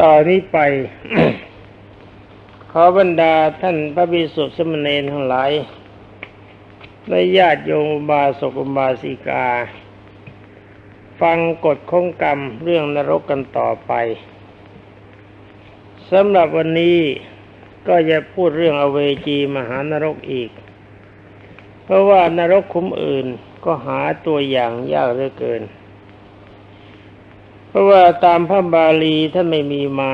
ต่อนนี้ไป ขอบรรดาท่านพระบิสุสมณเณรทั้งหลายและญาติโยมบาสกุบาสิกา ฟังกฎข้องกรรมเรื่องนรกกันต่อไปสำหรับวันนี้ก็จะพูดเรื่องอเวจีมหานรกอีก เพราะว่านรกคุ้มอื่นก็หาตัวอย่างยากเหลือเกิน เพราะว่าตามพระบาลีท่านไม่มีมา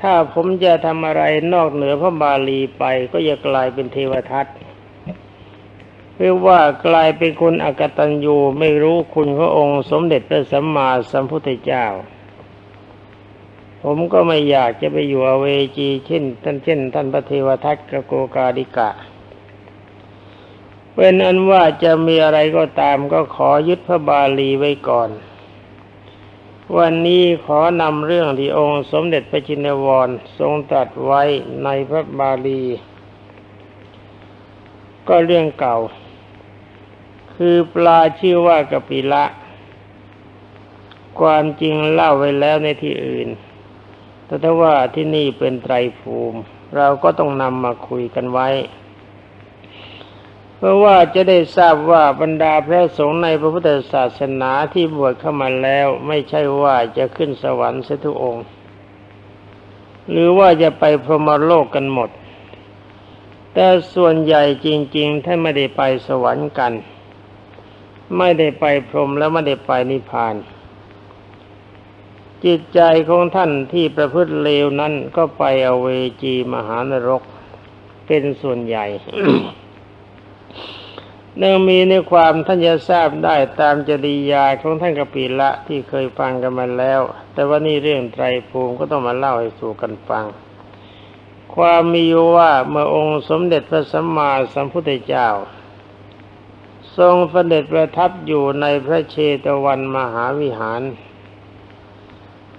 ถ้าผมจะทำอะไรนอกเหนือพระบาลีไปก็จะกลายเป็นเทวทัตเพื่อว่ากลายเป็นคนอกตัญญูไม่รู้คุณพระองค์สมเด็จพระสัมมาสัมพุทธเจ้า ผมก็ไม่อยากจะไปอยู่อเวจีเช่นท่านเช่น ท่านพระเทวทัตกโกกาดิกะเป็นอันว่าจะมีอะไรก็ตามก็ขอยึดพระบาลีไว้ก่อน วันนี้ขอนำเรื่องที่องค์สมเด็จพระจินวรทรงตรัสไว้ในพระบาลี ก็เรื่องเก่า คือปลาชื่อว่ากปิละ ความจริงเล่าไว้แล้วในที่อื่น แต่ถ้าว่าที่นี่เป็นไตรภูมิ เราก็ต้องนำมาคุยกันไว้ พราะว่าจะได้ทราบว่าบรรดาพระสงฆ์ในพระพุทธศาสนาที่บวชเข้ามาแล้ว ไม่ใช่ว่าจะขึ้นสวรรค์เสทุกองค์ หรือว่าจะไปพรหมโลกกันหมด แต่ส่วนใหญ่จริงๆท่านไม่ได้ไปสวรรค์กัน ไม่ได้ไปพรหมแล้วไม่ได้ไปนิพพาน จิตใจของท่านที่ประพฤติเลวนั้นก็ไปอเวจีมหานรกเป็นส่วนใหญ่ เนื่องมีในความท่านจะทราบได้ตามจริยาของท่านกปิละที่เคยฟังกันมาแล้ว แต่ว่านี่เรื่องไตรภูมิก็ต้องมาเล่าให้สู่กันฟัง ความมีอยู่ว่าเมื่อองค์สมเด็จพระสัมมาสัมพุทธเจ้า ทรงเสด็จประทับอยู่ในพระเชตวันมหาวิหาร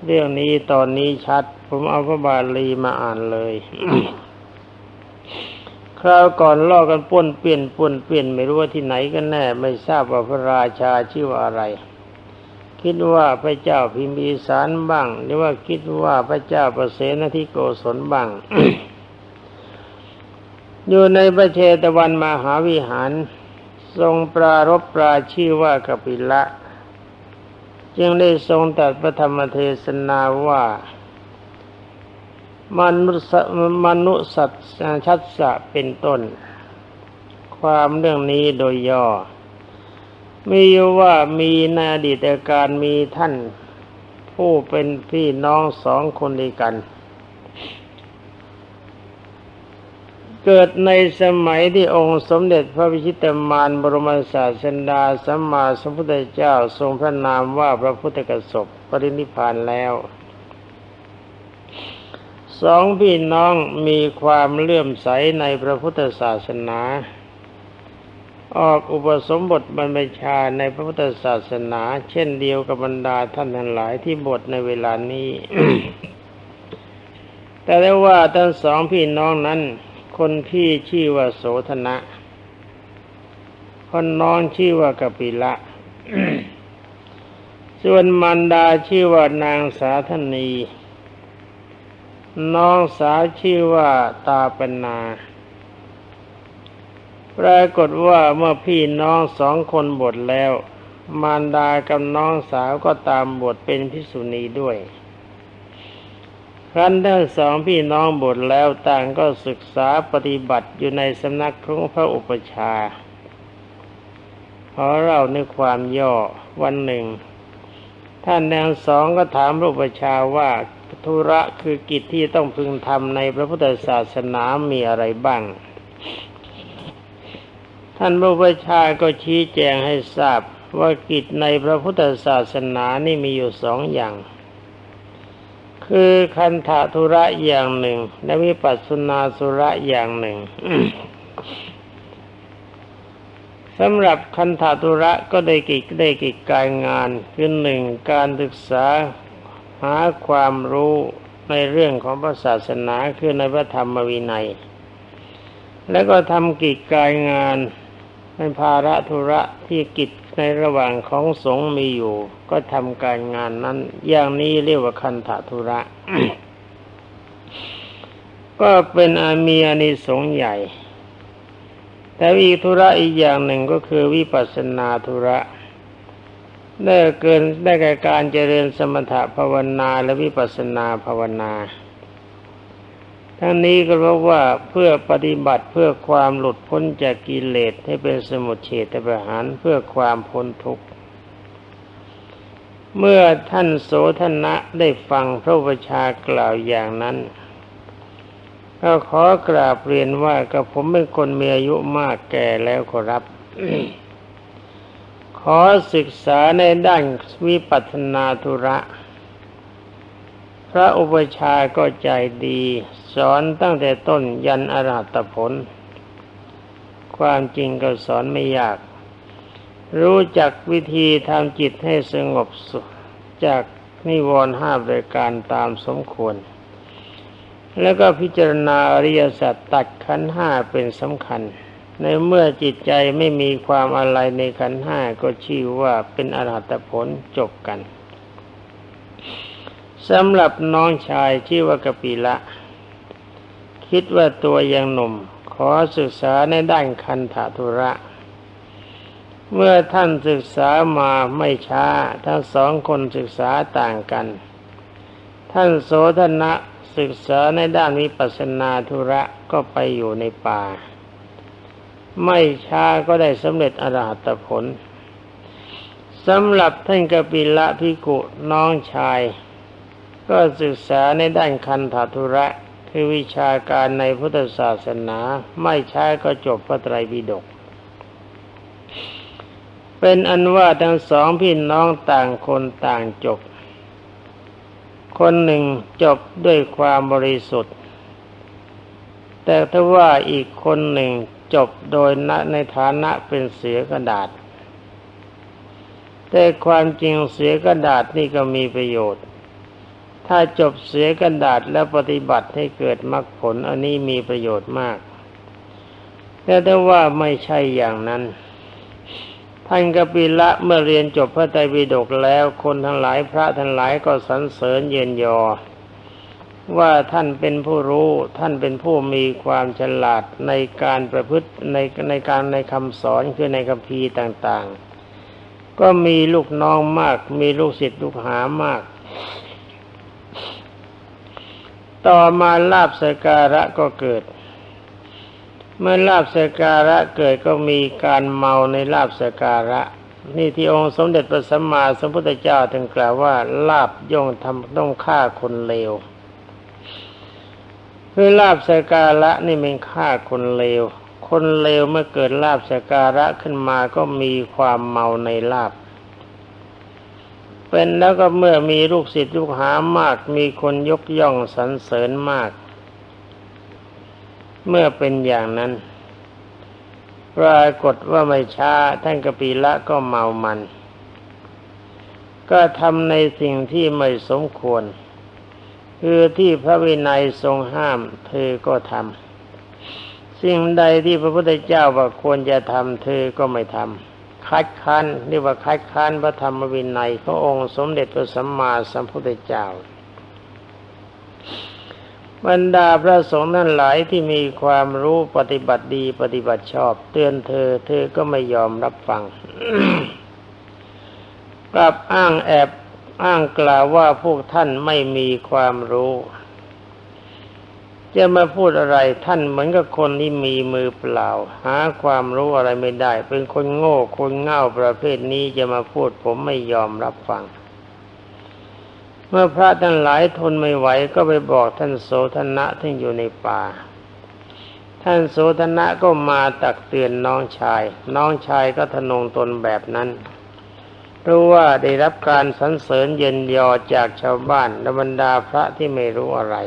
เรื่องนี้ตอนนี้ชัด ผมเอาพระบาลีมาอ่านเลย ราวก่อนล่อกันป้นเปลี่ยนป้นเปลี่ยนไม่รู้ว่าที่ไหนกันแน่ ไม่ทราบว่าพระราชาชื่อว่าอะไร คิดว่าพระเจ้าพิมพีสารบ้าง หรือว่าคิดว่าพระเจ้าประเสนทิโกศลบ้าง อยู่ในพระเชตวันมหาวิหาร ทรงปรารบปราชื่อว่ากปิละ จึงได้ทรงตรัสพระธรรมเทศนาว่า มนุษมนุสัตชัดสะเป็นต้น ความเรื่องนี้โดยย่อ มีว่ามีในอดีตการมีท่าน ผู้เป็นพี่น้องสองคนด้วยกัน เกิดในสมัยที่องค์สมเด็จพระวิชิตมารบรมศาสดาสัมมาสัมพุทธเจ้าทรงพระนามว่าพระพุทธกสบปรินิพานแล้ว สองพี่น้องมีความเลื่อมใสในพระพุทธศาสนา ออกอุปสมบทบรรพชาในพระพุทธศาสนา เช่นเดียวกับบรรดาท่านทั้งหลายที่บทในเวลานี้ แต่ได้ว่าทั้งสองพี่น้องนั้น คนพี่ชื่อว่าโสธนะ คนน้องชื่อว่ากปิละส่วนมันดาชื่อว่านางสาธนี น้องสาวชื่อว่าตาปนา ปรากฏว่าเมื่อพี่น้องสองคนบวชแล้ว มารดากับน้องสาวก็ตามบวชเป็นพิสุณีด้วย ครั้นทั้งสองพี่น้องบวชแล้วต่างก็ศึกษาปฏิบัติอยู่ในสำนักของพระอุปชาย์ขอเราในความย่อวันหนึ่ง ท่านทั้งสองก็ถามพระอุปชาว่า ธุระคือกิจที่ต้องพึงทำในพระพุทธศาสนามีอะไรบ้าง ท่านพระอุปชาก็ชี้แจงให้ทราบว่ากิจในพระพุทธศาสนานี่มีอยู่สองอย่าง คือคันธาธุระอย่างหนึ่ง และวิปัสสนาสุระอย่างหนึ่งสำหรับคันธาธุระก็ได้กิจได้กิจการงานคือหนึ่งการศึกษา หาความรู้ในเรื่องของพระศาสนาคือในพระธรรมวินัย แล้วก็ทำกิจการงานเป็นภาระธุระที่กิจในระหว่างของสงฆ์มีอยู่ ก็ทำการงานนั้น อย่างนี้เรียกว่าคันธทุระ ก็เป็นอามีอานิสงส์ใหญ่ แต่อีกธุระอีกอย่างหนึ่งก็คือวิปัสสนาธุระ ได้เกินได้แก่การเจริญสมถะภาวนาและวิปัสสนาภาวนา ทั้งนี้ก็เพราะว่าเพื่อปฏิบัติเพื่อความหลุดพ้นจากกิเลสให้เป็นสมุทเฉทประหารเพื่อความพ้นทุกข์ เมื่อท่านโสธนะได้ฟังพระวชากล่าวอย่างนั้นก็ขอกราบเรียนว่ากับผมเป็นคนมีอายุมากแก่แล้วขอรับ ขอศึกษาในด้านวิปัสสนาธุระ พระอุปชาก็ใจดี สอนตั้งแต่ต้นยันอรหัตผล ความจริงก็สอนไม่ยาก รู้จักวิธีทำจิตให้สงบสุขจากนิวรณ์ห้าบริการตามสมควร แล้วก็พิจารณาอริยสัจตัดขันห้าเป็นสำคัญ ในเมื่อจิตใจไม่มีความอะไรในขันห้าก็ชื่อว่าเป็นอรหัตผลจบกันสำหรับน้องชายชื่อว่ากปิละ คิดว่าตัวยังหนุ่ม ขอศึกษาในด้านคันธทุระ เมื่อท่านศึกษามาไม่ช้า ทั้งสองคนศึกษาต่างกัน ท่านโสธนะศึกษาในด้านวิปัสสนาธุระก็ไปอยู่ในป่า ไม่ช้าก็ได้สำเร็จอรหัตผลสำหรับท่านกปิละพิกุน้องชาย ก็ศึกษาในด้านคันธทุระคือวิชาการในพุทธศาสนาไม่ช้าก็จบพระไตรปิฎกเป็นอันว่าทั้งสองพี่น้องต่างคนต่างจบ คนหนึ่งจบด้วยความบริสุทธิ์ แต่ถ้าว่าอีกคนหนึ่ง จบโดยณในฐานะเป็นเสือกระดาษ แต่ความจริงเสือกระดาษนี่ก็มีประโยชน์ ถ้าจบเสือกระดาษแล้วปฏิบัติให้เกิดมรรคผลอันนี้มีประโยชน์มาก แต่ถ้าว่าไม่ใช่อย่างนั้นท่านกปิละเมื่อเรียนจบพระไตรปิฎกแล้วคนทั้งหลายพระทั้งหลายก็สรรเสริญเย็นยอ ว่าท่านเป็นผู้รู้ท่านเป็นผู้มีความฉลาดในการประพฤติในในการในคำสอนคือในคัมภีต่างๆ ก็มีลูกน้องมาก มีลูกศิษย์ลูกหามาก ต่อมาลาบสการะก็เกิด เมื่อลาบสการะเกิดก็มีการเมาในลาบสการะนี่ที่องค์สมเด็จพระสัมมาสัมพุทธเจ้าถึงกล่าวว่าลาบย่อมทำต้องฆ่าคนเลว คือลาบสการะนี่เป็นฆ่าคนเลว คนเลวเมื่อเกิดลาบสการะขึ้นมาก็มีความเมาในลาบ เป็นแล้วก็เมื่อมีลูกศิษย์ลูกหามาก มีคนยกย่องสรรเสริญมาก เมื่อเป็นอย่างนั้นปรากฏว่าไม่ช้าท่านกปีละก็เมามัน ก็ทำในสิ่งที่ไม่สมควร คือที่พระวินัยทรงห้าม เธอก็ทำสิ่งใดที่พระพุทธเจ้าว่าควรจะทำเธอก็ไม่ทำคัดค้านเรียกว่าคัดค้านพระธรรมวินัยขององค์สมเด็จพระสัมมาสัมพุทธเจ้าบรรดาพระสงฆ์นั้นหลายที่มีความรู้ปฏิบัติดีปฏิบัติชอบ เตือนเธอ เธอก็ไม่ยอมรับฟัง กลับอ้างแอบ อ้างกล่าวว่าพวกท่านไม่มีความรู้ จะมาพูดอะไรท่านเหมือนกับคนที่มีมือเปล่า หาความรู้อะไรไม่ได้ เป็นคนโง่คนเง่าประเภทนี้จะมาพูดผมไม่ยอมรับฟัง เมื่อพระท่านหลายทนไม่ไหวก็ไปบอกท่านโสธนะที่อยู่ในป่าท่านโสธนะก็มาตักเตือนน้องชาย น้องชายก็ทนงตนแบบนั้น รู้ว่าได้รับการสรรเสริญเย็นยอจากชาวบ้านและบรรดาพระที่ไม่รู้อะไร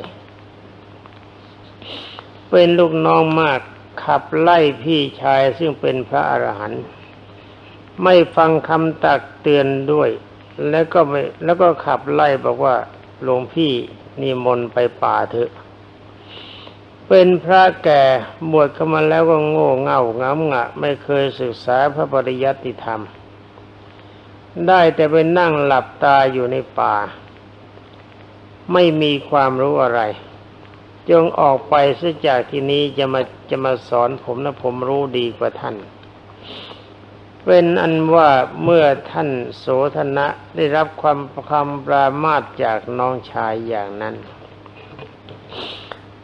เป็นลูกน้องมากขับไล่พี่ชายซึ่งเป็นพระอรหันต์ไม่ฟังคำตักเตือนด้วย แล้วก็ไม่แล้วก็ขับไล่บอกว่าหลวงพี่นิมนต์ไปป่าเถอะ เป็นพระแก่บวชเข้ามาแล้วก็โง่เง่าง้ำงะ ไม่เคยศึกษาพระปริยัติธรรม ได้แต่ไปนั่งหลับตาอยู่ในป่า ไม่มีความรู้อะไร จงออกไปซะจากที่นี้จะมาจะมาสอนผมนะผมรู้ดีกว่าท่าน เป็นอันว่าเมื่อท่านโสธนะได้รับความคำปรามาสจากน้องชายอย่างนั้น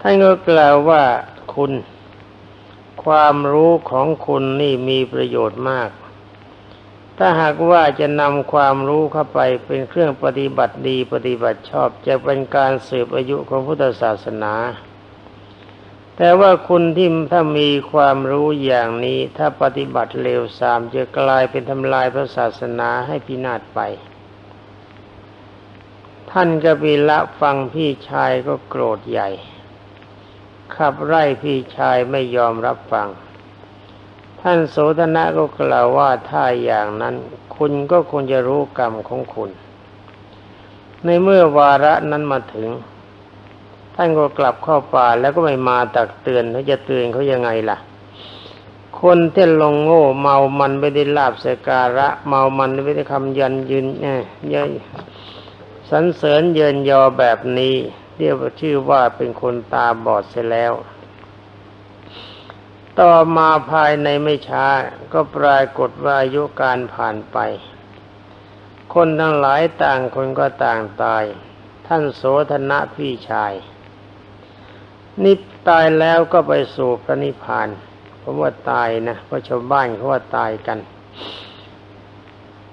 ท่านก็กล่าวว่าคุณ ความรู้ของคุณนี่มีประโยชน์มาก ถ้าหากว่าจะนำความรู้เข้าไปเป็นเครื่องปฏิบัติดีปฏิบัติชอบจะเป็นการสืบอายุของพุทธศาสนา แต่ว่าคุณที่ถ้ามีความรู้อย่างนี้ถ้าปฏิบัติเลวทรามจะกลายเป็นทำลายพระศาสนาให้พินาศไป ท่านกบิละฟังพี่ชายก็โกรธใหญ่ ขับไล่พี่ชายไม่ยอมรับฟัง ท่านโสธนะก็กล่าวว่าถ้าอย่างนั้น คุณก็ควรจะรู้กรรมของคุณ ในเมื่อวาระนั้นมาถึง ท่านก็กลับเข้าป่าแล้วก็ไม่มาตักเตือนเขาจะเตือนเขายังไงล่ะ คนที่ลงโง่เมามันไม่ได้ลาบสการะ เมามันไม่ได้คำยันยืนเอ้ยยยสรรเสริญเยินยอแบบนี้ เรียกว่าชื่อว่าเป็นคนตาบอดเสียแล้ว ต่อมาภายในไม่ช้า ก็ปรากฏว่าอายุการผ่านไป คนทั้งหลายต่างคนก็ต่างตาย ท่านโสธนะพี่ชายนิพตายแล้วก็ไปสู่พระนิพพานผมว่าตายนะเพราะชาวบ้านเขาว่าตายกัน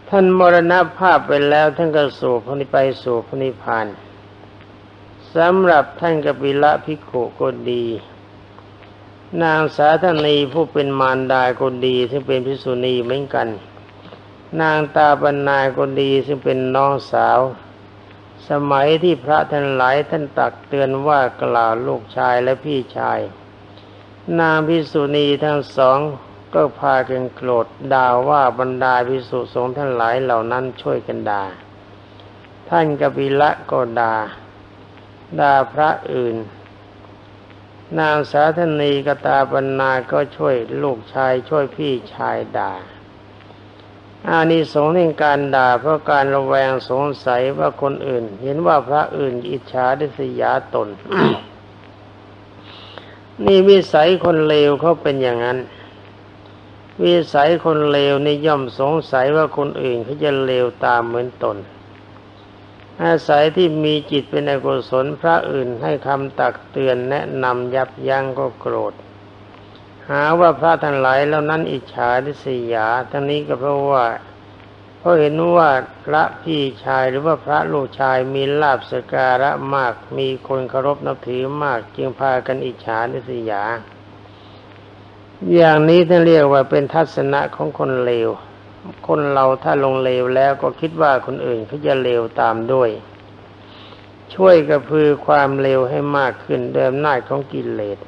ท่านมรณภาพไปแล้วท่านก็สู่พระนิไปสู่พระนิพพานสำหรับท่านกบิละพิขุก็ดี นางสาธนีผู้เป็นมารดาก็ดีซึ่งเป็นพิสุณีเหมือนกัน นางตาบรรณาก็ดีซึ่งเป็นน้องสาว สมัยที่พระท่านหลายท่านตักเตือนว่ากล่าวลูกชายและพี่ชาย นางพิสุณีทั้งสองก็พากันโกรธด่าว่าบรรดาพิสุสงฆ์ทั้งหลายเหล่านั้นช่วยกันด่าท่านกบิละก็ด่าด่าพระอื่น นางสาธนีกตาบรรณาก็ช่วยลูกชายช่วยพี่ชายด่า อานิสงส์ในการด่าเพราะการระแวงสงสัยว่าคนอื่น เห็นว่าพระอื่นอิจฉาดิษยาตน นี่วิสัยคนเลวเขาเป็นอย่างนั้น วิสัยคนเลวนี่ย่อมสงสัยว่าคนอื่นเขาจะเลวตามเหมือนตน อาศัยที่มีจิตเป็นอกุศลพระอื่นให้คำตักเตือนแนะนำยับยั้งก็โกรธ หาว่าพระทั้งหลายเหล่านั้นอิจฉาดิษยา ทั้งนี้ก็เพราะว่าเพราะเห็นว่าพระพี่ชายหรือว่าพระลูกชายมีลาบสการะมาก มีคนเคารพนับถือมาก จึงพากันอิจฉาดิษยา อย่างนี้ท่านเรียกว่าเป็นทัศนะของคนเลว คนเราถ้าลงเลวแล้วก็คิดว่าคนอื่นเขาจะเลวตามด้วย ช่วยกระพือความเลวให้มากขึ้นด้วยอำนาของกิเลส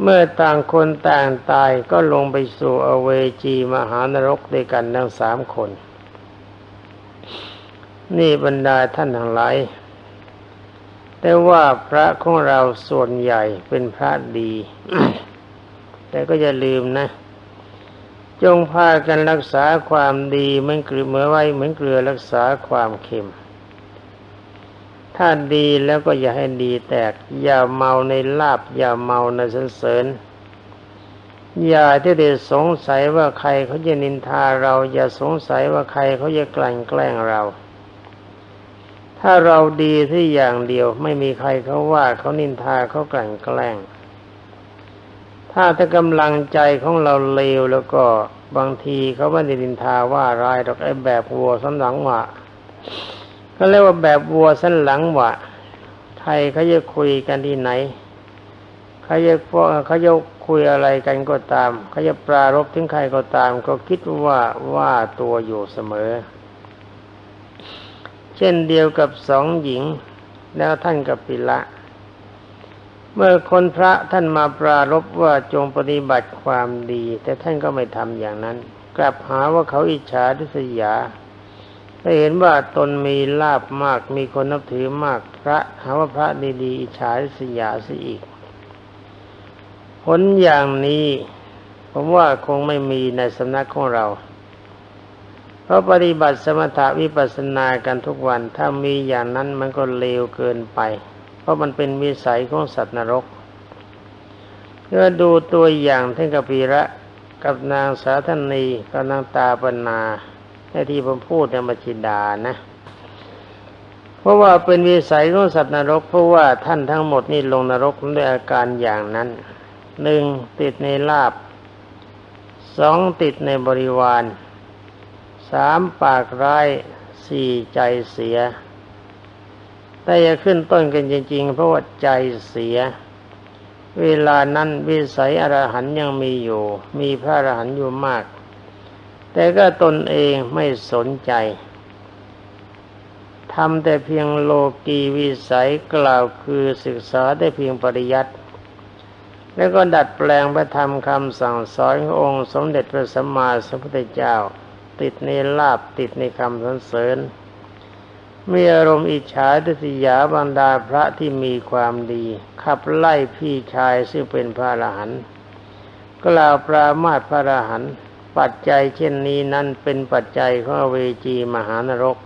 เมื่อต่างคนต่างตายก็ลงไปสู่อเวจีมหานรกด้วยกันทั้งสามคน นี่บรรดาท่านทั้งหลายแต่ว่าพระของเราส่วนใหญ่เป็นพระดี แต่ก็อย่าลืมนะ จงพากันรักษาความดีเหมือนเกลือเหมือไว้เหมือนเกลือรักษาความเค็ม ถ้าดีแล้วก็อย่าให้ดีแตก อย่าเมาในลาบ อย่าเมาในสรรเสริญ อย่าที่ได้สงสัยว่าใครเขาจะนินทาเรา อย่าสงสัยว่าใครเขาจะกลั่นแกล้งเรา ถ้าเราดีที่อย่างเดียวไม่มีใครเขาว่าเขานินทาเขากลั่นแกล้ง ถ้าถ้ากำลังใจของเราเลวแล้วก็บางทีเขาไม่ได้นินทาว่าร้ายหรอกไอ้แบบวัวสันหลังหวะเขาเรียกว่าแบบวัวสันหลังหวะใครเขาจะคุยกันที่ไหนเขาจะเขาจะคุยอะไรกันก็ตามเขาจะปรารบถึงใครก็ตาม ก็คิดว่าว่าตัวอยู่เสมอ เช่นเดียวกับสองหญิง แล้วท่านกับปิละ เมื่อคนพระท่านมาปรารบว่าจงปฏิบัติความดี แต่ท่านก็ไม่ทำอย่างนั้น กลับหาว่าเขาอิจฉาทิษยาได้เห็นว่าตนมีลาบมากมีคนนับถือมากพระหาว่าพระดีๆอิจฉาทิษยาซะอีก ผลอย่างนี้ผมว่าคงไม่มีในสำนักของเรา เพเขาปฏิบัติสมถะวิปัสสนากันทุกวัน ถ้ามีอย่างนั้นมันก็เลวเกินไป เพราะมันเป็นวิสัยของสัตว์นรกเมื่อดูตัวอย่างท่านกปีระกับนางสาธนีกับนางตาปนาในที่ผมพูดเนี่ยมาจินดานะ เพราะว่าเป็นวิสัยของสัตว์นรก เพราะว่าท่านทั้งหมดนี่ลงนรกด้วยอาการอย่างนั้นหนึ่งติดในลาบสองติดในบริวารสามปากร้ายสี่ใจเสีย แต่อย่าขึ้นต้นกันจริง ๆ เพราะว่าใจเสีย เวลานั้นวิสัยอรหันยังมีอยู่ มีพระอรหันอยู่มาก แต่ก็ตนเองไม่สนใจทำแต่เพียงโลกีวิสัยกล่าวคือศึกษาได้เพียงปริยัติแล้วก็ดัดแปลงพระธรรมคำสั่งสอนขององค์สมเด็จพระสัมมาสัมพุทธเจ้า ติดในลาบติดในคำสรรเสริญ มีอารมณ์อิจฉาทิษยาบรรดาพระที่มีความดี ขับไล่พี่ชายซึ่งเป็นพระอรหันต์กล่าวปรามาสพระอรหันต์ปัจจัยเช่นนี้นั้นเป็นปัจจัยของอเวจีมหานรก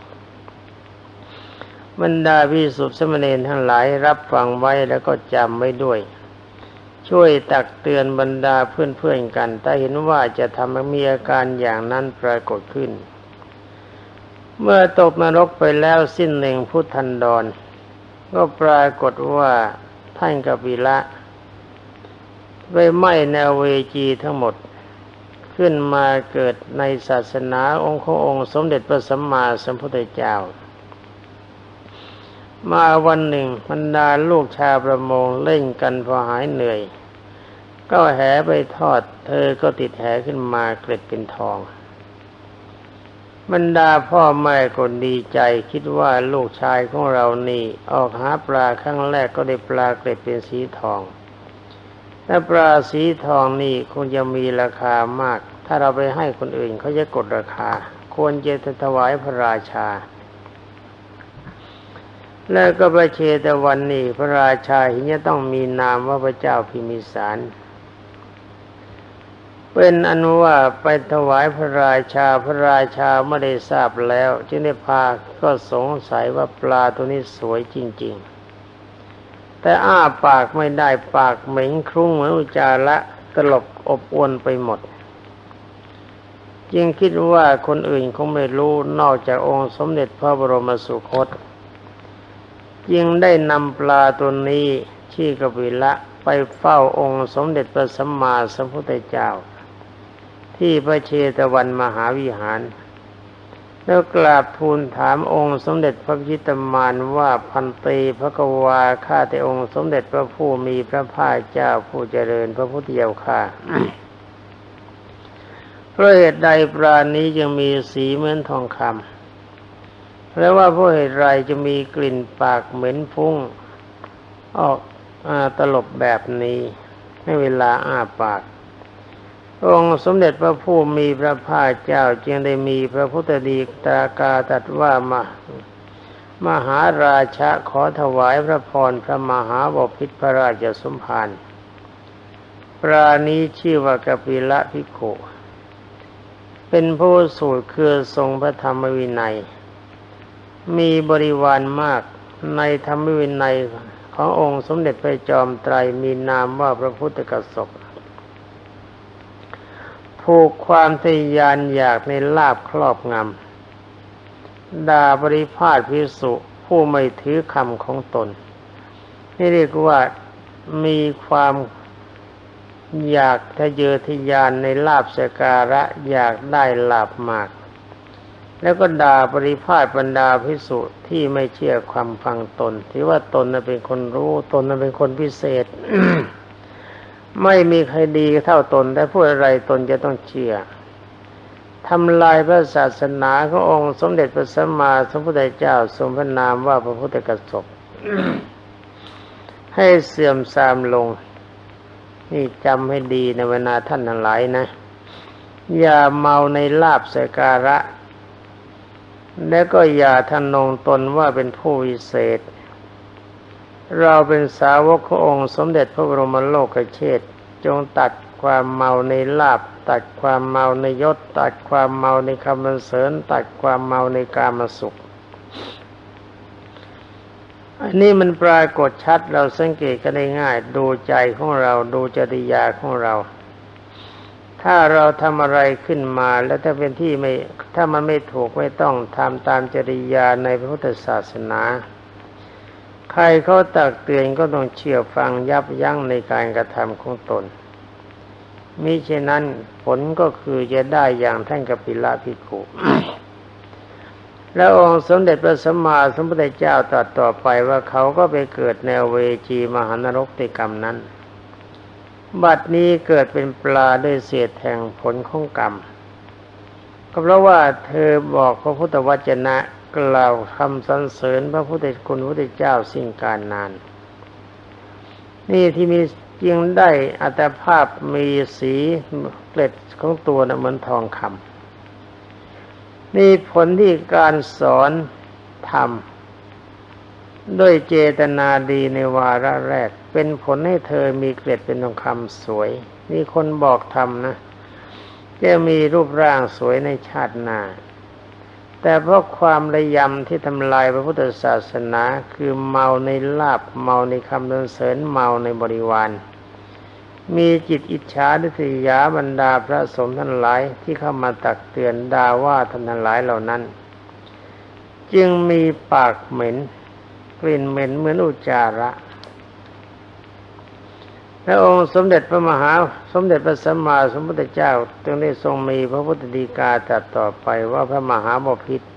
บรรดาพิสุทธิสมณีทั้งหลายรับฟังไว้แล้วก็จำไว้ด้วย ช่วยตักเตือนบรรดาเพื่อนๆกัน ถ้าเห็นว่าจะทำให้มีอาการอย่างนั้นปรากฏขึ้น เมื่อตกนรกไปแล้วสิ้นหนึ่งพุทธันดร ก็ปรากฏว่าท่านกบิละไปไหม้แนวเวจีทั้งหมด ขึ้นมาเกิดในศาสนาองค์ขององค์ สมเด็จพระสัมมาสัมพุทธเจ้า มาวันหนึ่งบรรดาลูกชาวประมงเล่นกันพอหายเหนื่อย ก็แหไปทอด เธอก็ติดแหขึ้นมาเกล็ดเป็นทอง บรรดาพ่อแม่คนดีใจคิดว่าลูกชายของเรานี่ออกหาปลาครั้งแรกก็ได้ปลาเกล็ดเป็นสีทองแต่ปลาสีทองนี่คงจะมีราคามาก ถ้าเราไปให้คนอื่นเขาจะกดราคา ควรจะถวายพระราชา แล้วก็พระเชตวันนี้พระราชาเห็นจะต้องมีนามว่าพระเจ้าพิมิสาร เป็นอนุว่าไปถวายพระราชาพระราชาไม่ได้ทราบแล้ว จึงได้พาก็สงสัยว่าปลาตัวนี้สวยจริง ๆ แต่อ้าปากไม่ได้ปากเหม็นคลุ้งเหมือนอุจจาระตลบอบอวนไปหมด จึงคิดว่าคนอื่นคงไม่รู้นอกจากองค์สมเด็จพระบรมสุคตจึงได้นำปลาตัวนี้ชื่อกบิละไปเฝ้าองค์สมเด็จพระสัมมาสัมพุทธเจ้า ที่พระเชตวันมหาวิหาร แล้วกราบทูลถามองค์สมเด็จพระพิตมานว่าพันตีพระกวาข้าแต่องค์สมเด็จพระผู้มีพระภาคเจ้าผู้เจริญพระพุทธเจ้าข้าเพราะเหตุใดปราณนี้จึงมีสีเหมือนทองคำและว่าเพราะเหตุไรจะมีกลิ่นปากเหม็นฟุ้งออกอตลบแบบนี้ในเวลาอ้าปาก องค์สมเด็จพระผู้มีพระภาคเจ้าจึงได้มีพระพุทธดีตากาตรัสว่ามามหาราชะขอถวายพระพรพระมหาบพิตรพระราชสมภารปรานี้ชื่อว่ากปิละพิโขเป็นผู้สูตรคือทรงพระธรรมวินัย มีบริวารมากในธรรมวินัยขององค์สมเด็จพระจอมไตรมีนามว่าพระพุทธกสบ ผูกความทะยานอยากในลาบครอบงำด่าบริพาทพิสุผู้ไม่ถือคำของตน นี่เรียกว่ามีความอยากทะเยอทะยานในลาบสการะอยากได้ลาบมาก แล้วก็ด่าปริพาทบรรดาพิสุที่ไม่เชื่อความฟังตน ที่ว่าตนนเป็นคนรู้ตนนเป็นคนพิเศษ ไม่มีใครดีเท่าตนแต่พูดอะไรตนจะต้องเชื่อทำลายพระศาสนาขององค์สมเด็จพระสัมมาสัมพุทธเจ้าทรงพระนามว่าพระพุทธกสบให้เสื่อมทรามลง นี่จำให้ดีในเวลาท่านทั้งหลายนะ อย่าเมาในลาบสการะ และก็อย่าทนงตนว่าเป็นผู้วิเศษ เราเป็นสาวกขององค์สมเด็จพระบรมโลกเชษจงตัดความเมาในลาบ ตัดความเมาในยศ ตัดความเมาในคำสรรเสริญ ตัดความเมาในกามสุข อันนี้มันปรากฏชัดเราสังเกตกันได้ง่าย ดูใจของเราดูจริยาของเรา ถ้าเราทำอะไรขึ้นมาแล้วถ้าเป็นที่ไม่ถ้ามันไม่ถูกไม่ต้องทำตามจริยาในพระพุทธศาสนา รเขาตักเตือนก็ต้องเชื่อฟังยับยั้งในการกระทำของตนมิเช่นนั้นผลก็คือจะได้อย่างท่านกปิละพิกุแล้วองค์สมเด็จพระสัมมาสัมพุทธเจ้าตรัสต่อไปว่าเขาก็ไปเกิดในเวจีมหานรกในกรรมนั้น บัดนี้เกิดเป็นปลาด้วยเศษแห่งผลของกรรมก็เพราะว่าเธอบอกพระพุทธวจนะ กล่าวคำสรรเสริญพระพุทธคุณพระพุทธเจ้าสิ่งการนาน นี่ที่มีจึงได้อัตภาพมีสีเกล็ดของตัวนะเหมือนทองคำนี่ผลที่การสอนทำด้วยเจตนาดีในวาระแรก เป็นผลให้เธอมีเกล็ดเป็นทองคำสวย นี่คนบอกทำนะจะมีรูปร่างสวยในชาติหน้า แต่เพราะความระยำที่ทำลายพระพุทธศาสนาคือเมาในลาบเมาในคำเดินเสริญเมาในบริวาร มีจิตอิจฉาดิษยาบรรดาพระสงฆ์ท่านหลายที่เข้ามาตักเตือนด่าว่าท่านทั้งหลายเหล่านั้น จึงมีปากเหม็น กลิ่นเหม็นเหมือนอุจจาระ พระองค์สมเด็จพระมหาสมเด็จพระสัมมาสัมพุทธเจ้าจึงได้ทรงมีพระพุทธดีกาตรัสต่อไปว่าพระมหาบพิตร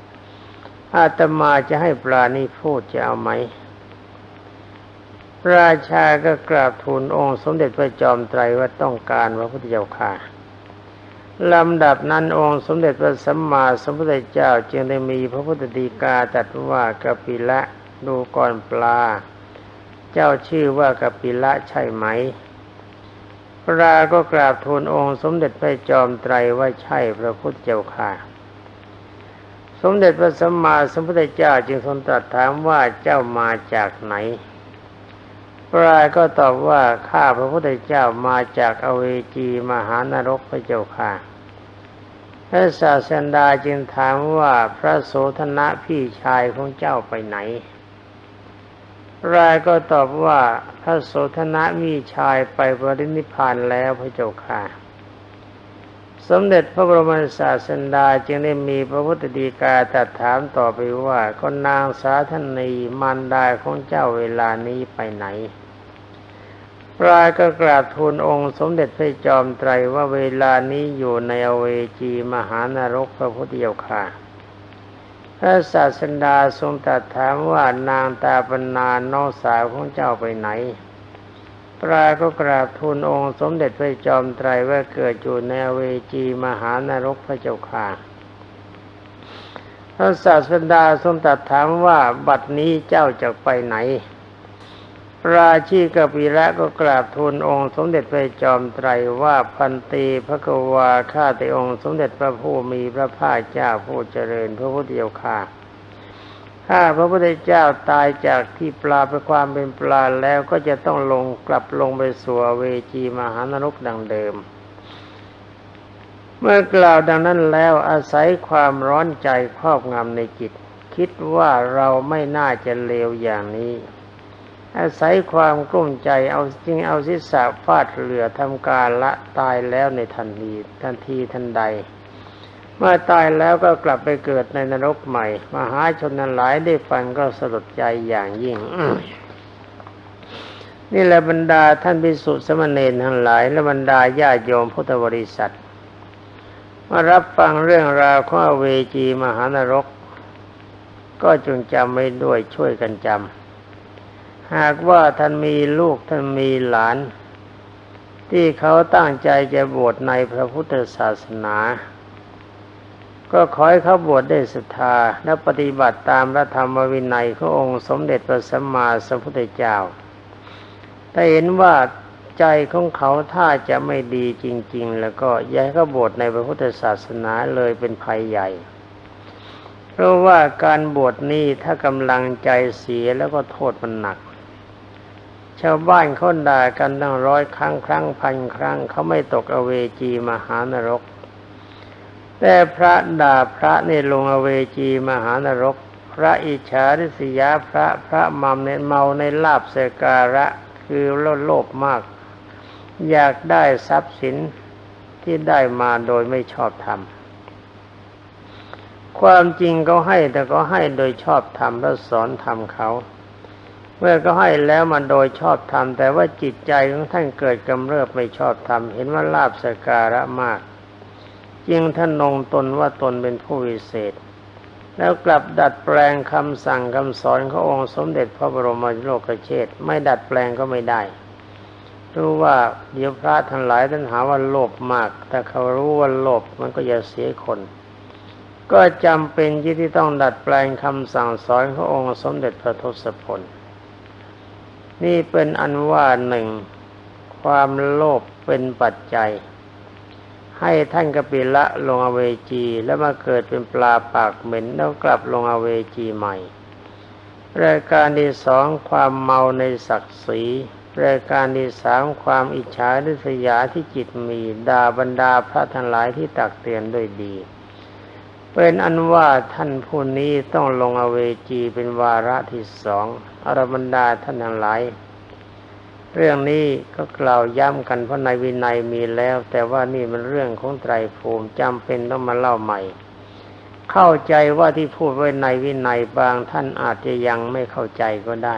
อาตมาจะให้ปลานี้พูดจะเอาไหม ราชาก็กราบทูลองค์สมเด็จพระจอมไตรว่าต้องการพระพุทธเจ้าค่ะลำดับนั้นองค์สมเด็จพระสัมมาสัมพุทธเจ้า จึงได้มีพระพุทธดีกาตรัสว่ากปิละดูก่อนปลา เจ้าชื่อว่ากปิละใช่ไหม พระราก็กราบทูลองค์สมเด็จพระจอมไตรว่าใช่พระพุทธเจ้าค่ะ สมเด็จพระสัมมาสัมพุทธเจ้าจึงทรงตรัสถามว่าเจ้ามาจากไหน พระราก็ตอบว่าข้าพระพุทธเจ้ามาจากอเวจีมหานรกพระเจ้าค่ะพระศาสดาจึงถามว่าพระโสธนะพี่ชายของเจ้าไปไหน รายก็ตอบว่าพระโสธนะมีชายไปบรินิพานแล้วพระเจ้าค่ะสมเด็จพระบรมศาสดาจึงได้มีพระพุทธดีกาตรัสถามต่อไปว่าก็นางสาธนีมารดาของเจ้าเวลานี้ไปไหน รายก็กราบทูลองค์สมเด็จพระจอมไตรว่าเวลานี้อยู่ในอเวจีมหานรกพระพุทธเจ้าค่ะ พระศาสดาทรงตรัสถามว่านางตาปนาน้องสาวของเจ้าไปไหน ปราก็กราบทูลองค์สมเด็จพระจอมไตรว่าเกิดอยู่ในเวจีมหานรกพระเจ้าค่ะพระศาสดาทรงตรัสถามว่าบัดนี้เจ้าจะไปไหน ราชีกปิระก็กราบทูลองค์สมเด็จพระจอมไตรว่าพันตีพระกวาข้าแต่องค์สมเด็จพระผู้มีพระภาคเจ้าผู้เจริญพระพุทธเจ้าค่ะข้าพระพุทธเจ้าตายจากที่ปลาไปความเป็นปลาแล้วก็จะต้องลงกลับลงไปสู่เวจีมหานรกดังเดิม เมื่อกล่าวดังนั้นแล้วอาศัยความร้อนใจครอบงำในจิต คิดว่าเราไม่น่าจะเลวอย่างนี้ อาศัยความกลุ้มใจเอาจริงเอาศีรษะฟาดเหลือทำการละตายแล้วในทันทีทันทีทันใด เมื่อตายแล้วก็กลับไปเกิดในนรกใหม่ มหาชนนั้นหลายได้ฟังก็สลดใจอย่างยิ่งนี่แหละบรรดาท่านพิสุทธิสมณเณรทั้งหลาย และบรรดาญาโยมพุทธบริษัทมารับฟังเรื่องราวของอเวจีมหานรก ก็จงจำไว้ด้วยช่วยกันจำ หากว่าท่านมีลูกท่านมีหลาน ที่เขาตั้งใจจะบวชในพระพุทธศาสนา ก็ขอให้เขาบวชได้ศรัทธาและปฏิบัติตามพระธรรมวินัยขององค์สมเด็จพระสัมมาสัมพุทธเจ้าถ้าเห็นว่าใจของเขาถ้าจะไม่ดีจริง ๆ แล้วก็ย่าให้เขาบวชในพระพุทธศาสนาเลยเป็นภัยใหญ่ เพราะว่าการบวชนี้ถ้ากำลังใจเสียแล้วก็โทษมันหนัก ชาวบ้านเขาด่ากันตั้งร้อยครั้งครั้งพันครั้งเขาไม่ตกอเวจีมหานรก แต่พระด่าพระในลงอเวจีมหานรก พระอิจฉาริษยาพระพระมัมในเมาในลาบเสการะคือโลภโลภมาก อยากได้ทรัพย์สินที่ได้มาโดยไม่ชอบธรรมความจริงเขาให้แต่ก็ให้โดยชอบธรรมแล้วสอนธรรมเขา เมื่อก็ให้แล้วมันโดยชอบธรรมแต่ว่าจิตใจของท่านเกิดกำเริบไม่ชอบธรรมเห็นว่าลาบสการะมากจึงท่านนงตนว่าตนเป็นผู้วิเศษ แล้วกลับดัดแปลงคำสั่งคำสอนขององค์สมเด็จพระบรมโลกเชษฐ์ไม่ดัดแปลงก็ไม่ได้รู้ว่าเดี๋ยวพระทั้งหลายท่านหาว่าโลภมาก แต่เขารู้ว่าโลภมันก็จะเสียคน ก็จำเป็นที่ต้องดัดแปลงคำสั่งสอนขององค์สมเด็จพระทศพล นี่เป็นอันว่าหนึ่งความโลภเป็นปัจจัย ให้ท่านกปิละลงอเวจีแล้วมาเกิดเป็นปลาปากเหม็นแล้วกลับลงอเวจีใหม่รายการที่สองความเมาในศักดิ์ศรีรายการที่สามความอิจฉาริษยาที่จิตมีด่าบรรดาพระทั้งหลายที่ตักเตือนด้วยดี เป็นอันว่าท่านผู้นี้ต้องลงอเวจีเป็นวาระที่สองอรบรรดาท่านทั้งหลายเรื่องนี้ก็กล่าวย้ำกันเพราะในวินัยมีแล้ว แต่ว่านี่มันเรื่องของไตรภูมิจำเป็นต้องมาเล่าใหม่ เข้าใจว่าที่พูดไว้ในวินัยบางท่านอาจจะยังไม่เข้าใจก็ได้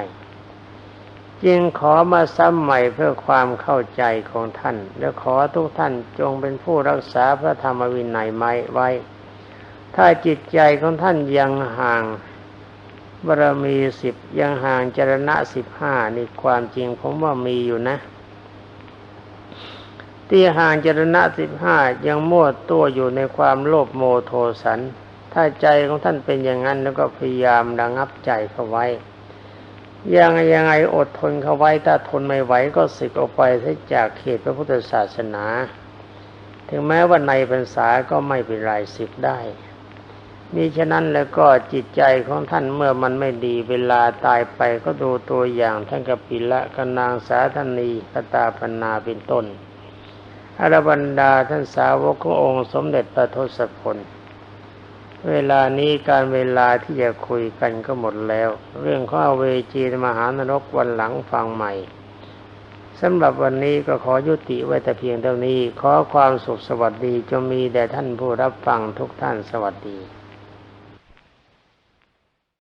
จึงขอมาซ้ำใหม่เพื่อความเข้าใจของท่าน และขอทุกท่านจงเป็นผู้รักษาพระธรรมวินัยไว้ ถ้าจิตใจของท่านยังห่างบารมีสิบยังห่างจรณะสิบห้านี่ความจริงผมว่ามีอยู่นะ ที่ห่างจรณะสิบห้ายังมั่วตัวอยู่ในความโลภโมโทสัน ถ้าใจของท่านเป็นอย่างนั้นแล้วก็พยายามระงับใจเข้าไว้ ยังยังไงอดทนเข้าไว้ถ้าทนไม่ไหวก็สึกออกไปจากเขตพระพุทธศาสนา ถึงแม้ว่าในพรรษาก็ไม่เป็นไรสิบได้ มิฉะนั้นแล้วก็จิตใจของท่านเมื่อมันไม่ดีเวลาตายไปก็ดูตัวอย่างท่านกปิละกนางสาธนีกตาปนาเป็นต้นอรบรรดาท่านสาวกขององค์สมเด็จพระทศพลเวลานี้การเวลาที่จะคุยกันก็หมดแล้ว เรื่องข้อเวจีมหานรกวันหลังฟังใหม่สำหรับวันนี้ก็ขอยุติไว้แต่เพียงเท่านี้ ขอความสุขสวัสดีจงมีแด่ท่านผู้รับฟังทุกท่านสวัสดี